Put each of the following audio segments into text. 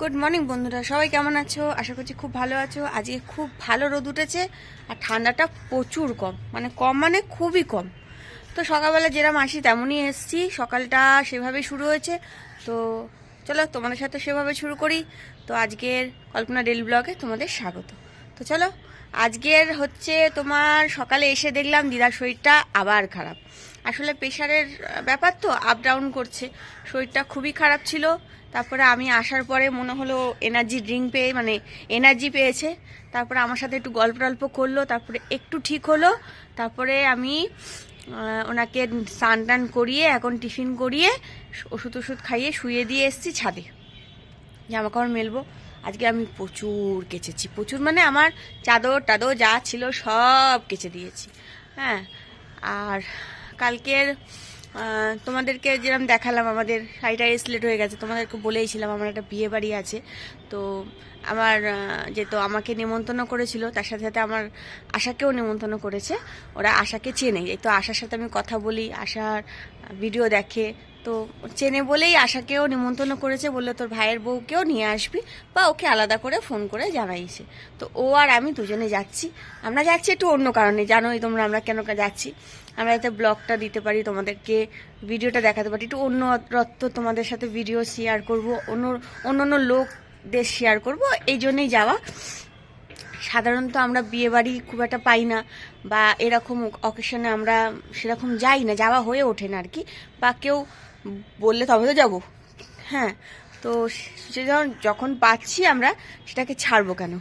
Good morning বন্ধুরা। সবাই কেমন আছো? আশা করছি খুব ভালো আছো। আজকে খুব ভালো রোদ উঠেছে আর ঠান্ডাটা প্রচুর কম। মানে কম মানে খুবই কম। তো সকালবেলা যেরকম আসি, তেমনই এসছি। সকালটা সেভাবে শুরু হয়েছে। তো চলো, তোমাদের সাথে সেভাবে শুরু করি। তো আজকের কল্পনা ডেলি ব্লগে তোমাদের স্বাগত। তো চলো, আজকের হচ্ছে তোমার সকালে এসে দেখলাম দিদার শরীরটা আবার খারাপ। আসলে প্রেশারের ব্যাপার তো আপ ডাউন করছে। শরীরটা খুবই খারাপ ছিল। তারপরে আমি আসার পরে মনে হলো এনার্জি ড্রিঙ্ক পেয়ে মানে এনার্জি পেয়েছে। তারপরে আমার সাথে একটু গল্প টল্প করল, তারপরে একটু ঠিক হলো। তারপরে আমি ওনাকে স্নান টান করিয়ে, এখন টিফিন করিয়ে ওষুধ ওষুধ খাইয়ে শুয়ে দিয়ে এসেছি ছাদে। জামা কাপড় মেলবো। আজকে আমি প্রচুর কেচেছি। প্রচুর মানে আমার চাদর টাদর যা ছিল সব কেচে দিয়েছি। হ্যাঁ আর কালকের তোমাদেরকে যেরকম দেখালাম, আমাদের শাড়িটা স্লেট হয়ে গেছে, তোমাদেরকে বলেইছিলাম, আমার একটা বিয়ে বাড়ি আছে। তো আমার যেহেতু আমাকে নেমন্তন্ন করেছিল, তার সাথে সাথে আমার আশাকেও নেমন্তন্ন করেছে। ওরা আশাকে চেনে। এই তো আশার সাথে আমি কথা বলি, আশার ভিডিও দেখে তো চেনে বলেই আশাকেও নিমন্ত্রণ করেছে, বলল তোর ভাইয়ের বউকেও নিয়ে আসবি বা ওকে আলাদা করে ফোন করে জানাইছে তো ও আর আমি দুজনে যাচ্ছি। আমরা যাচ্ছি একটু অন্য কারণে, জানোই তোমরা আমরা কেন যাচ্ছি। আমরা যাতে ব্লগটা দিতে পারি, তোমাদেরকে ভিডিওটা দেখাতে পারি। একটু অন্য রত্ব তোমাদের সাথে ভিডিও শেয়ার করব, অন্য অন্য অন্য লোকদের শেয়ার করব। এই জন্যই যাওয়া। সাধারণত আমরা বিয়ে বাড়ি খুব একটা পাই না বা এরকম অকেশনে আমরা সেরকম যাই না, যাওয়া হয়ে ওঠে না আর কি। বা কেউ বললে তবে তো যাব। হ্যাঁ তো সে যখন যখন পাচ্ছি আমরা, সেটাকে ছাড়বো কেন?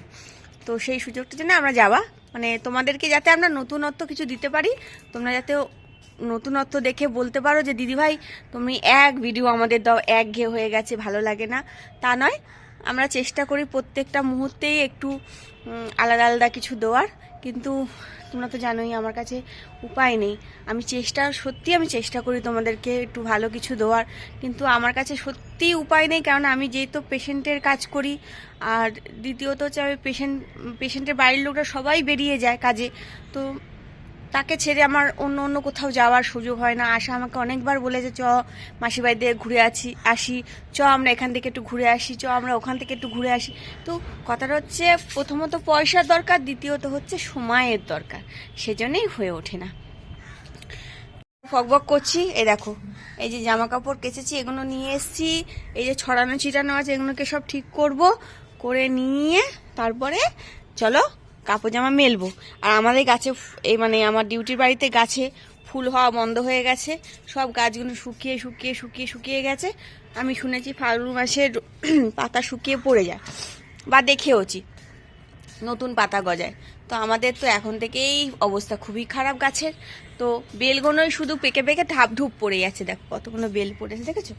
তো সেই সুযোগটা জন্য আমরা যাওয়া। মানে তোমাদেরকে যাতে আমরা নতুনত্ব কিছু দিতে পারি, তোমরা যাতে নতুনত্ব দেখে বলতে পারো যে দিদিভাই তুমি এক ভিডিও আমাদের দাও, এক ঘে হয়ে গেছে, ভালো লাগে না। তা নয়, আমরা চেষ্টা করি প্রত্যেকটা মুহূর্তেই একটু আলাদা আলাদা কিছু দেওয়ার। কিন্তু তোমরা তো জানোই, আমার কাছে উপায় নেই। আমি চেষ্টা সত্যি আমি চেষ্টা করি তোমাদেরকে একটু ভালো কিছু দেওয়ার, কিন্তু আমার কাছে সত্যিই উপায় নেই, কারণ আমি যেহেতু পেশেন্টের কাজ করি, আর দ্বিতীয়ত হচ্ছে আমি পেশেন্ট, পেশেন্টের বাড়ির লোকরা সবাই বেরিয়ে যায় কাজে, তো তাকে ছেড়ে আমার অন্য অন্য কোথাও যাওয়ার সুযোগ হয় না। আশা আমাকে অনেকবার বলেছে চ মাসি বাড়িতে ঘুরে আছি, আসি। চ, আমরা এখান থেকে একটু ঘুরে আসি, চ, আমরা ওখান থেকে একটু ঘুরে আসি। তো কথাটা হচ্ছে, প্রথমত পয়সার দরকার, দ্বিতীয়ত হচ্ছে সময়ের দরকার। সেজন্যই হয়ে ওঠে না। ফকবক করছি, এই দেখো, এই যে জামা কাপড় কেচেছি, এগুলো নিয়ে এসেছি, এই যে ছড়ানো, ছিটানো আছে, এগুলোকে সব ঠিক করব, করে নিয়ে তারপরে চলো কাপড় জামা মেলবো। আর আমাদের গাছে এই মানে আমার ডিউটির বাড়িতে গাছে ফুল হওয়া বন্ধ হয়ে গেছে। সব গাছগুলো শুকিয়ে শুকিয়ে শুকিয়ে শুকিয়ে গেছে। আমি শুনেছি ফাল্গুন মাসের পাতা শুকিয়ে পড়ে যায়। বা দেখেওছি, নতুন পাতা গজায়। তো আমাদের তো এখন থেকেই অবস্থা খুবই খারাপ গাছের। তো বেলগুলোই শুধু পেকে পেকে ধাপ ধূপ পড়ে যাচ্ছে। দেখো কতগুলো বেল পড়েছে দেখেছ?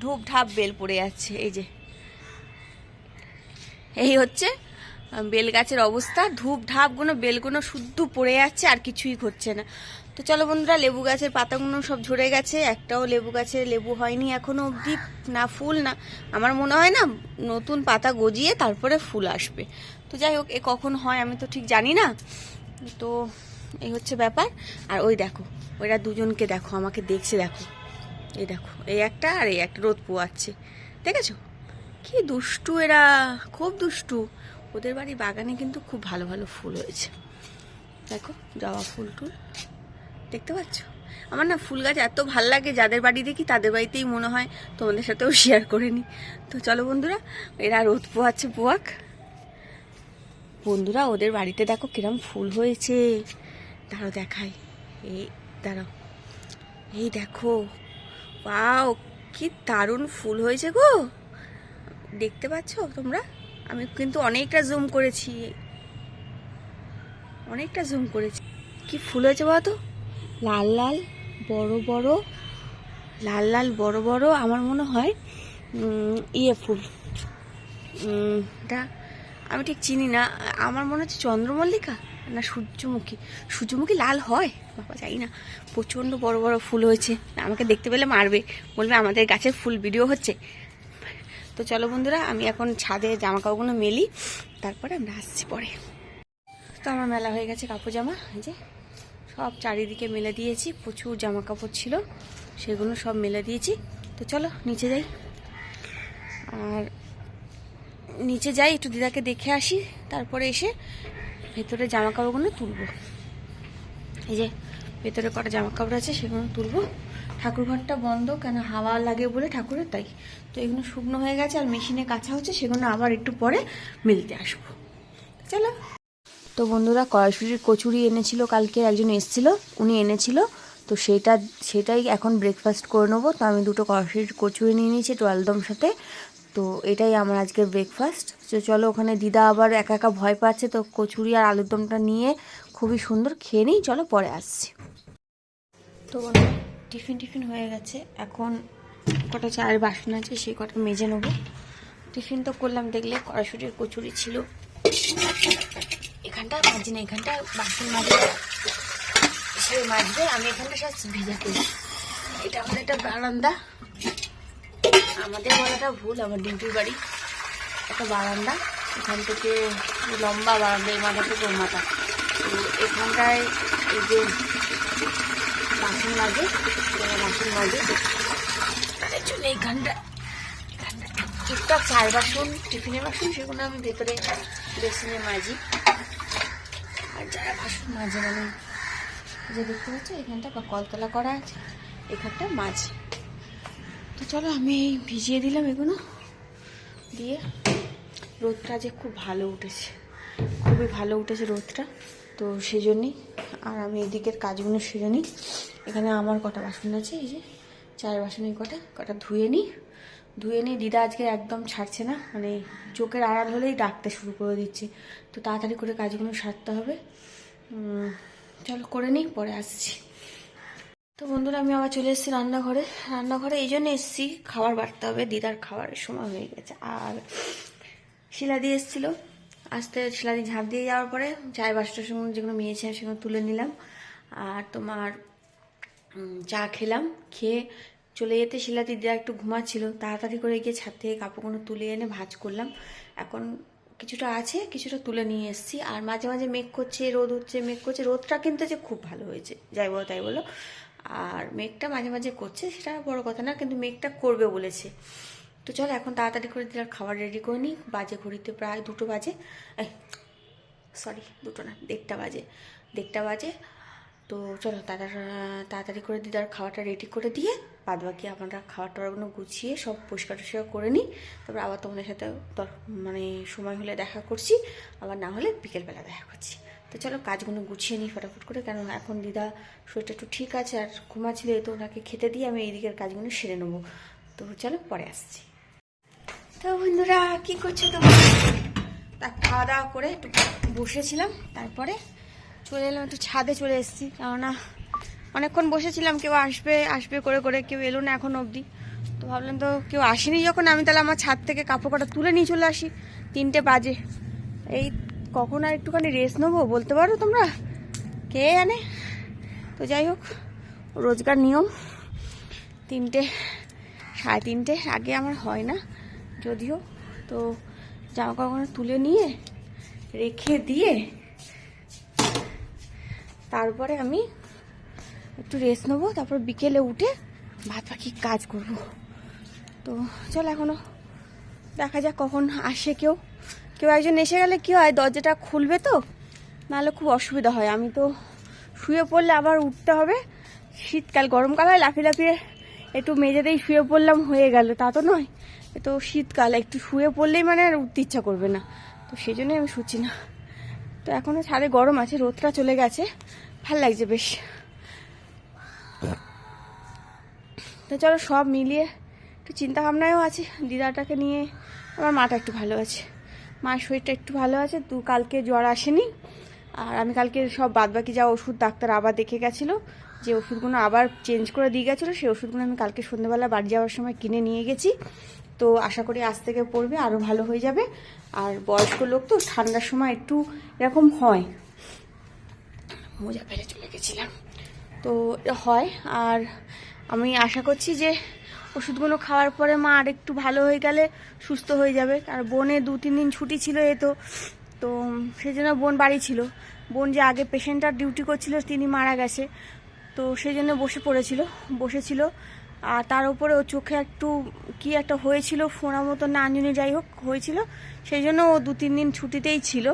ধূপ ধাপ বেল পড়ে যাচ্ছে, এই যে। এই হচ্ছে আহ, বেল গাছের অবস্থা ধূপ ধাপগুলো বেলগুলো শুদ্ধ পড়ে যাচ্ছে আর কিছুই হচ্ছে না। তো চলো বন্ধুরা লেবু গাছের পাতাগুলো সব ঝরে গেছে একটাও লেবু গাছে লেবু হয়নি এখনও অবধি না ফুল না আমার মনে হয় না নতুন পাতা গজিয়ে তারপরে ফুল আসবে। তো যাই হোক এ কখন হয় আমি তো ঠিক জানি না তো এই হচ্ছে ব্যাপার। আর ওই দেখো ওইরা দুজনকে দেখো আমাকে দেখছে দেখো। এই দেখো এই একটা আর এই একটা রোদ পোয়াচ্ছে। দেখেছ? কি দুষ্টু এরা খুব দুষ্টু। ওদের বাড়ি বাগানে কিন্তু খুব ভালো ভালো ফুল হয়েছে। দেখো, জবা ফুল টুল। দেখতে পাচ্ছ? আমার না ফুল গাছ এত ভালো লাগে, যাদের বাড়ি দেখি তাদের বাড়িতেই মনে হয় তোমাদের সাথেও শেয়ার করে নিই তো চলো বন্ধুরা, এরা রোদ পোয়াচ্ছে পোয়াক বন্ধুরা, ওদের বাড়িতে দেখো কিরম ফুল হয়েছে। দাঁড়াও দেখাই। এই দাঁড়াও। এই দেখো। পাও কি দারুণ ফুল হয়েছে গো। দেখতে পাচ্ছ তোমরা? আমি কিন্তু অনেকটা জুম করেছি। অনেকটা জুম করেছি। কি ফুল হয়েছে বলতো লাল লাল, বড় বড়, লাল লাল, বড় বড়, আমার মনে হয় ইয়ে ফুল। আমি ঠিক চিনি না। আমার মনে হচ্ছে চন্দ্রমল্লিকা না সূর্যমুখী? সূর্যমুখী লাল হয়? বাবা জানি না। প্রচণ্ড বড় বড় ফুল হয়েছে। আমাকে দেখতে পেলে মারবে। বলবে আমাদের গাছের ফুল ভিডিও হচ্ছে। তো চলো বন্ধুরা, আমি এখন ছাদে জামা কাপড়গুলো মেলি, তারপরে আমরা আসছি পরে। তো আমার মেলা হয়ে গেছে কাপড় জামা যে সব চারিদিকে মেলে দিয়েছি, প্রচুর জামা কাপড় ছিল, সেগুলো সব মেলে দিয়েছি। তো চলো, নিচে যাই। আর নিচে যাই, একটু দিদাকে দেখে আসি, তারপরে এসে ভেতরে জামা কাপড়গুলো তুলবো। এই যে ভেতরে কটা জামা কাপড় আছে সেগুলো তুলবো। ঠাকুর ঘরটা বন্ধ, কেন হাওয়া লাগে বলে ঠাকুরের তাই। তো এগুলো শুকনো হয়ে গেছে আর মেশিনে কাঁচা হচ্ছে, সেগুলো আবার একটু পরে মিলতে আসব। চলো। তো বন্ধুরা, কড়াইশুটির কচুরি এনেছিল কালকে, একজন এসেছিল, উনি এনেছিল। তো সেটা, সেটাই এখন ব্রেকফাস্ট করে নেব। তো আমি দুটো কড়াইশুটির কচুরি নিয়ে নিয়েছি, একটু আলদম সাথে। তো এটাই আমার আজকের ব্রেকফাস্ট তো চলো, ওখানে দিদা আবার একা একা ভয় পাচ্ছে, তো কচুরি আর আলুর দমটা নিয়ে খুবই সুন্দর। খেয়ে নিই, চলো পরে আসছি। তো টিফিন টিফিন হয়ে গেছে। এখন কটা চায়ের বাসন আছে, সেই কটা মেজে নেব। টিফিন তো করলাম, দেখলে কড়াইশুটির কচুরি ছিল। এখানটা মাঝি না এখানটা বাসন মাঝে সে মাজবে, আমি এখানটা সব ভেজা করি। এটা আমাদের একটা বারান্দা। আমাদের বলাটা ভুল, আমার ডিউটির বাড়ি। একটা বারান্দা। এখান থেকে লম্বা বারান্দা, এই মাথা থেকে মাথা। তো এখানটায় এই যে বাসন যারা বাসন তাদের জন্য এইখানটা এখানটা টুকটাক চার বাসন টিফিনের বাসন সেগুলো আমি ভেতরে বেসিনে মাজি। আর যারা বাসন মাঝে মানে যে দেখতে পাচ্ছ এখানটা কলতলা করা আছে এখানটা মাছ তো চলো আমি এই ভিজিয়ে দিলাম এগুলো দিয়ে রোদটা যে খুব ভালো উঠেছে খুবই ভালো উঠেছে রোদটা। তো সেই জন্যই আর আমি এদিকের কাজগুলো সেরে নিই এখানে আমার কটা বাসন আছে, এই যে চার বাসনের কটা কটা ধুয়ে নিই। ধুয়ে নিই দিদা আজকে একদম ছাড়ছে না মানে চোখের আড়াল হলেই ডাকতে শুরু করে দিচ্ছে। তো তাড়াতাড়ি করে কাজগুলো সারতে হবে। চলো করে নিই, পরে আসছি। তো বন্ধুরা, আমি আবার চলে এসেছি রান্নাঘরে। রান্নাঘরে এই জন্য এসেছি, খাবার বাড়তে হবে, দিদার খাবারের সময় হয়ে গেছে। আর শিলা দিয়ে এসেছিল। আসতে শিলাদি ঝাঁপ দিয়ে যাওয়ার পরে চায়ের বাসটার সঙ্গে যেগুলো মেয়েছে সেগুলো তুলে নিলাম। আর তোমার চা খেলাম। খেয়ে চলে যেতে শিলা দিদিরা একটু ঘুমাচ্ছিল। তাড়াতাড়ি করে গিয়ে ছাদ থেকে কাপড়গুলো তুলে এনে ভাঁজ করলাম। এখন কিছুটা আছে, কিছুটা তুলে নিয়ে এসেছি। আর মাঝে মাঝে মেঘ করছে, রোদ হচ্ছে, মেঘ করছে। রোদটা কিন্তু যে খুব ভালো হয়েছে, যাই বলো তাই বলো। আর মেঘটা মাঝে মাঝে করছে, সেটা বড় কথা না, কিন্তু মেঘটা করবে বলেছে। তো চলো এখন তাড়াতাড়ি করে দিলাম, খাবার রেডি করে নিই। বাজে ঘড়িতে প্রায় দুটো বাজে। এই সরি দুটো না, দেড়টা বাজে। দেড়টা বাজে। তো চলো তাড়া তাড়াতাড়ি করে দিদার খাওয়াটা রেডি করে দিয়ে বাদ বাকি আমরা খাবার টাবারগুলো গুছিয়ে সব পরিষ্কার টরিষ্কার করে নিই। তারপর আবার তোমাদের সাথে মানে সময় হলে দেখা করছি। আবার না হলে বিকেলবেলা দেখা করছি। তো চলো কাজগুলো গুছিয়ে নিই ফটাফট করে, কেন এখন দিদা শরীরটা একটু ঠিক আছে আর ঘুমাচ্ছিল তো ওনাকে খেতে দিয়ে আমি এইদিকের কাজগুলো সেরে নেব। তো চলো পরে আসছি। তো বন্ধুরা, কি করছ তোমরা? তা খাওয়া দাওয়া করে একটু বসেছিলাম, তারপরে চলে এলাম, একটু ছাদে চলে এসেছি। কেননা অনেকক্ষণ বসেছিলাম, কেউ আসবে আসবে করে করে, কেউ এলো না এখন অবধি। তো ভাবলাম তো কেউ আসেনি যখন, আমি তাহলে আমার ছাদ থেকে কাপড় কাটা তুলে নিয়ে চলে আসি, তিনটে বাজে। এই কখন আর একটুখানি রেস্ট নেব, বলতে পারো তোমরা? কে জানে? তো যাই হোক, রোজগার নিয়ম। তিনটে, সাড়ে তিনটে, আগে আমার হয় না। যদিও, তো জামা কাপড় তুলে নিয়ে, রেখে দিয়ে, তারপরে আমি একটু রেস্ট নেব, তারপর বিকেলে উঠে ভাত পাখি কাজ করব। তো চল এখনও দেখা যাক কখন আসে কেউ। কেউ একজন এসে গেলে কি হয়, দরজাটা খুলবে তো, নাহলে খুব অসুবিধা হয়। আমি তো শুয়ে পড়লে আবার উঠতে হবে। শীতকাল, গরমকাল হয়, লাফিয়ে লাফিয়ে একটু মেঝেতেই শুয়ে পড়লাম, হয়ে গেল। তা তো নয়। তো শীতকাল, একটু শুয়ে পড়লেই মানে আর উঠতে ইচ্ছা করবে না। তো সেই জন্যই আমি শুচ্ছি না। তো এখনও ছাদে গরম আছে, রোদটা চলে গেছে। ভালো লাগছে বেশ। তো চলো সব মিলিয়ে একটু চিন্তা ভাবনায়ও আছে। দিদাটাকে নিয়ে আমার মাটা একটু ভালো আছে। মায়ের শরীরটা একটু ভালো আছে তো কালকে জ্বর আসেনি। আর আমি কালকে সব বাদবাকি যা ওষুধ, ডাক্তার আবার দেখে গেছিল। যে ওষুধগুলো আবার চেঞ্জ করে দিয়ে গেছিল, সেই ওষুধগুলো আমি কালকে সন্ধ্যেবেলা বাড়ি যাওয়ার সময় কিনে নিয়ে গেছি। তো আশা করি আজ থেকে পড়বে আরও ভালো হয়ে যাবে। আর বয়স্ক লোক তো ঠান্ডার সময় একটু এরকম হয়। মোজা ফেলে চলে গেছিলাম। তো হয়, আর আমি আশা করছি যে ওষুধগুলো খাওয়ার পরে মা আর একটু ভালো হয়ে গেলে সুস্থ হয়ে যাবে। আর বোনের দু, তিন দিন ছুটি ছিল এ তো তো সেই জন্য বোন বাড়ি ছিল। বোন যে আগে পেশেন্টার ডিউটি করছিল, তিনি মারা গেছে। তো সেই জন্য বসে পড়েছিল, বসেছিল। আর তার উপরে ওর চোখে একটু কি একটা হয়েছিল ফোনা মতো না, আঞ্জনি যাই হোক, হয়েছিল। সেই জন্য ও দু তিন দিন ছুটিতেই ছিল।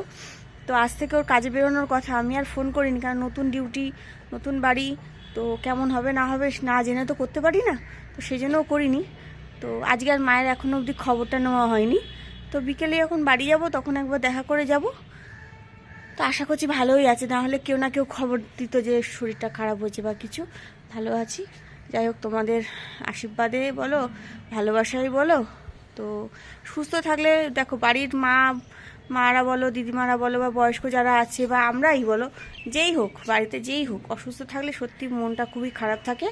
তো আজ থেকে ওর কাজে বেরোনোর কথা, আমি আর ফোন করিনি, কারণ নতুন ডিউটি, নতুন বাড়ি। তো কেমন হবে, না হবে না জেনে তো করতে পারি না। তো সেই জন্যও করিনি। তো আজকে আর মায়ের এখনও অবধি খবরটা নেওয়া হয়নি। তো বিকেলে যখন বাড়ি যাব, তখন একবার দেখা করে যাব। তো আশা করছি ভালোই আছে। না হলে কেউ না কেউ খবর দিত যে শরীরটা খারাপ হয়েছে বা কিছু। ভালো আছি। যাই হোক, তোমাদের আশীর্বাদে বলো, ভালোবাসাই বলো। তো সুস্থ থাকলে দেখো, বাড়ির মা, মারা বলো, দিদিমারা বলো, বা বয়স্ক যারা আছে, বা আমরাই বলো, যেই হোক, বাড়িতে যেই হোক, অসুস্থ থাকলে সত্যি মনটা খুবই খারাপ থাকে।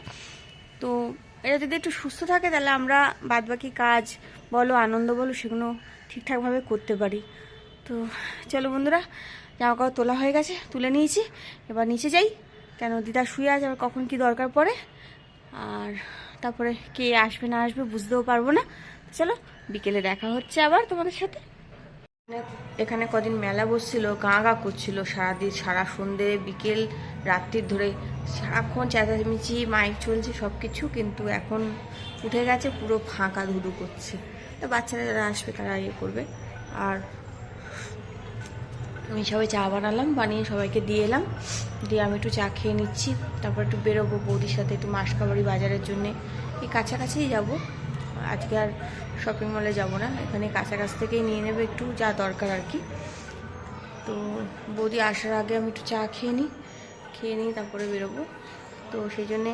তো এরা যদি একটু সুস্থ থাকে, তাহলে আমরা বাদবাকি কাজ বলো, আনন্দ বলো, সেগুলো ঠিকঠাকভাবে করতে পারি। তো চলো বন্ধুরা জামা কাপড় তোলা হয়ে গেছে, তুলে নিয়েছি। এবার নিচে যাই। কেন দিদা শুয়ে আছে, আবার কখন কি দরকার পড়ে? আর তারপরে কে আসবে না আসবে বুঝতেও পারব না। চলো, বিকেলে দেখা হচ্ছে আবার তোমাদের সাথে। এখানে কদিন মেলা বসছিল, গা গা করছিল, সারাদিন, সারা সন্ধে, বিকেল রাত্রির ধরে। সারাক্ষণ চেঁচামেচি, মাইক চলছে সব কিছু কিন্তু এখন উঠে গেছে, পুরো ফাঁকা ধুধু করছে। তো বাচ্চারা যারা আসবে তারা ইয়ে করবে। আর আমি সবাই চা বানালাম, বানিয়ে সবাইকে দিয়ে এলাম। দিয়ে আমি একটু চা খেয়ে নিচ্ছি। তারপর একটু বেরোবো বৌদির সাথে একটু মাসকাবাড়ি বাজারের জন্যে। এই কাছাকাছিই যাব। আজকে আর শপিং মলে যাব না। এখানে কাছাকাছি থেকেই নিয়ে নেবে একটু যা দরকার আর কি। তো বৌদি আসার আগে আমি একটু চা খেয়ে নিই। খেয়ে নিই তারপরে বেরোবো। তো সেই জন্যে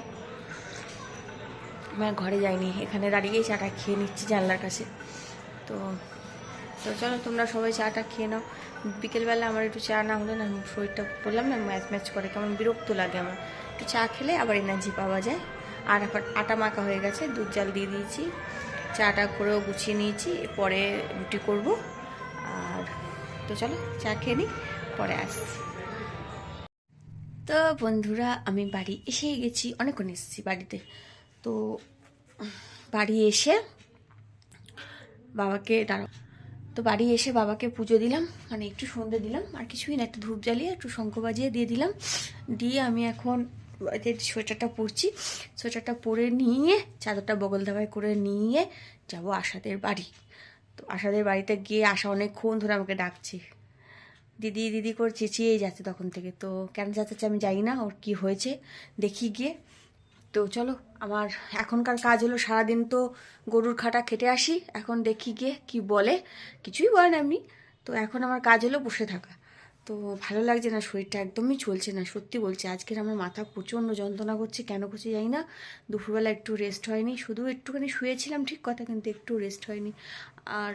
আমার ঘরে যাইনি। এখানে দাঁড়িয়েই চাটা খেয়ে নিচ্ছি জানলার কাছে। তো তো চলো তোমরা সবাই চাটা খেয়ে নাও। বিকেলবেলা আমার একটু চা না হলে না শরীরটা বললাম না, ম্যাচ ম্যাচ করে, কেমন বিরক্ত লাগে আমার। একটু চা খেলে আবার এনার্জি পাওয়া যায়। আর এখন আটা মাখা হয়ে গেছে, দুধ জাল দিয়ে দিয়েছি। চাটা করেও গুছিয়ে নিয়েছি, পরে রুটি করব। আর তো চলো, চা খেয়ে নিই, পরে আসছি। তো বন্ধুরা, আমি বাড়ি এসেই গেছি, অনেকক্ষণ এসেছি বাড়িতে। তো বাড়ি এসে বাবাকে দাঁড়াও। তো বাড়ি এসে বাবাকে পুজো দিলাম মানে একটু সন্ধে দিলাম, আর কিছুই না, একটু ধূপ জ্বালিয়ে একটু শঙ্খ বাজিয়ে দিয়ে দিলাম। দিয়ে আমি এখন সোয়েটারটা পরছি। সোয়েটারটা পরে নিয়ে চাদরটা বগল ধাবায় করে নিয়ে যাব আশাদের বাড়ি। তো আশাদের বাড়িতে গিয়ে আশা অনেকক্ষণ ধরে আমাকে ডাকছে। দিদি দিদি করে চেঁচিয়েই যাচ্ছে তখন থেকে। তো কেন যাচ্ছে আমি জানি না, ওর কি হয়েছে, দেখি গিয়ে। তো চলো, আমার এখনকার কাজ হলো সারাদিন তো গরুর খাটা খেটে আসি, এখন দেখি গিয়ে কি বলে। কিছুই বলেন এমনি। তো এখন আমার কাজ হলো বসে থাকা। তো ভালো লাগছে না, শরীরটা একদমই চলছে না, সত্যি বলছি। আজকের আমার মাথা প্রচণ্ড যন্ত্রণা করছে, কেন করছে জানি না। দুপুরবেলা একটু রেস্ট হয়নি, শুধু একটুখানি শুয়েছিলাম ঠিক কথা, কিন্তু একটু রেস্ট হয়নি। আর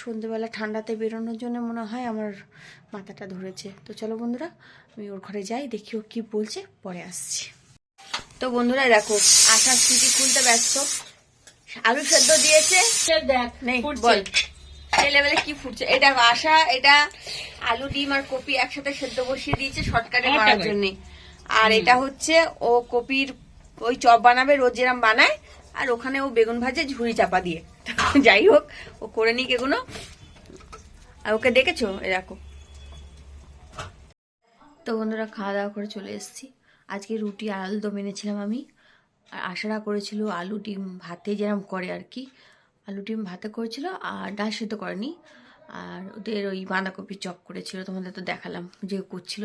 সন্ধেবেলা ঠান্ডাতে বেরোনোর জন্য মনে হয় আমার মাথাটা ধরেছে। তো চলো বন্ধুরা, আমি ওর ঘরে যাই, দেখি ও কী বলছে, পরে আসছি। তো বন্ধুরা দেখো আশার স্মৃতি খুলতে ব্যস্ত। আলু সেদ্ধ দিয়েছে। দেখ নেই। বল। সেই লেভেলে কি ফুটছে? এটা আশা এটা আলু ডিম আর কপি একসাথে সেদ্ধ বসিয়ে দিয়েছে শর্টকাটে করার জন্য। আর এটা হচ্ছে ও কপির ওই চপ বানাবে রোজ যেরাম বানায় আর ওখানে ও বেগুন ভাজে ঝুড়ি চাপা দিয়ে। যাই হোক ও করে নিক এগুলো। আর ওকে দেখেছ? এরকম তো বন্ধুরা খাওয়া দাওয়া করে চলে এসেছি। আজকে রুটি আর আলুদম এনেছিলাম আমি। আর আশারা করেছিল আলু ডিম ভাতে যেরকম করে আর কি। আলু ডিম ভাতে করেছিল আর ডাল সিদ্ধ করেনি। আর ওদের ওই বাঁধাকপির চপ করেছিল, তোমাদের তো দেখালাম। যে করছিল,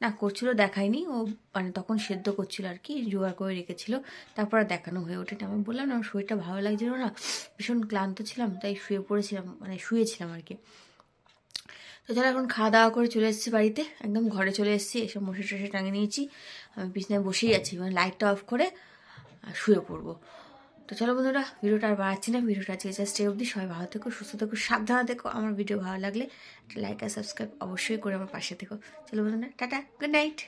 না করছিল দেখায়নি, ও মানে তখন সেদ্ধ করছিল আর কি, জোগাড় করে রেখেছিল। তারপর দেখানো হয়ে ওঠেনি। আমি বললাম, না আমার শরীরটা ভালো লাগছিল না। ভীষণ ক্লান্ত ছিলাম, তাই শুয়ে পড়েছিলাম মানে শুয়েছিলাম আর কি। তো যারা এখন খাওয়া দাওয়া করে চলে এসেছি বাড়িতে। একদম ঘরে চলে এসেছি এসব মশে টসে টাঙিয়ে নিয়েছি। আমি বিছনায় বসেই আছি মানে লাইটটা অফ করে শুয়ে পড়ব। তো চলো বন্ধুরা, ভিডিওটা আর বাড়াচ্ছি না, ভিডিওটা আজকে জাস্ট এই অবধি। সবাই ভালো থেকো, সুস্থ থেকো, সাবধানে থেকো। আমার ভিডিও ভালো লাগলে একটা লাইক আর সাবস্ক্রাইব অবশ্যই করে আমার পাশে থেকো। চলো বন্ধুরা, টাটা গুড নাইট